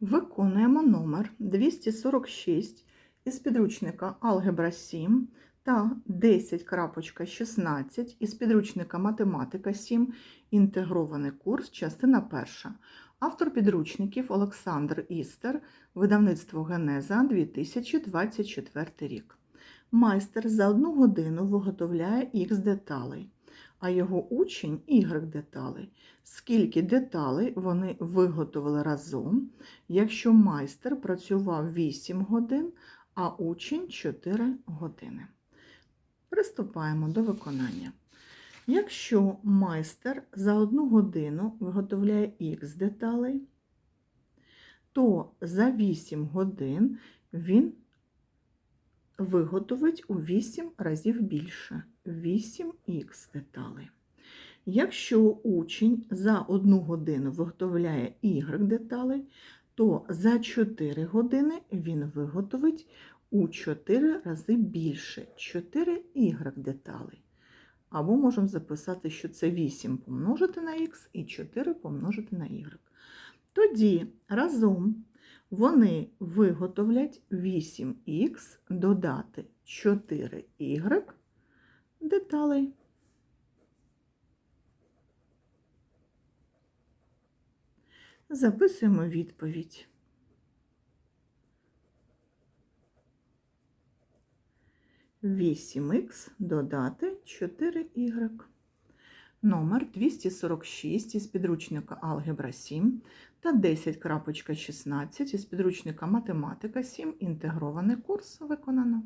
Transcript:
Виконуємо номер 246 із підручника Алгебра 7 та 10.16 із підручника Математика 7. Інтегрований курс, частина перша. Автор підручників Олександр Істер, видавництво Генеза 2024 рік. Майстер за одну годину виготовляє Х деталей, а його учень Y деталей. Скільки деталей вони виготовили разом, якщо майстер працював 8 годин, а учень 4 години. Приступаємо до виконання. Якщо майстер за одну годину виготовляє Х деталей, то за 8 годин він виготовить у 8 разів більше 8х деталей. Якщо учень за 1 годину виготовляє Y деталей, то за 4 години він виготовить у 4 рази більше 4y деталей. Або можемо записати, що це 8 помножити на х і 4 помножити на y. Тоді разом вони виготовлять 8х додати 4y деталей. Записуємо відповідь. Вісім х додати 4y. Номер 246 із підручника Алгебра 7 та 10.16 із підручника Математика 7. Інтегрований курс виконано.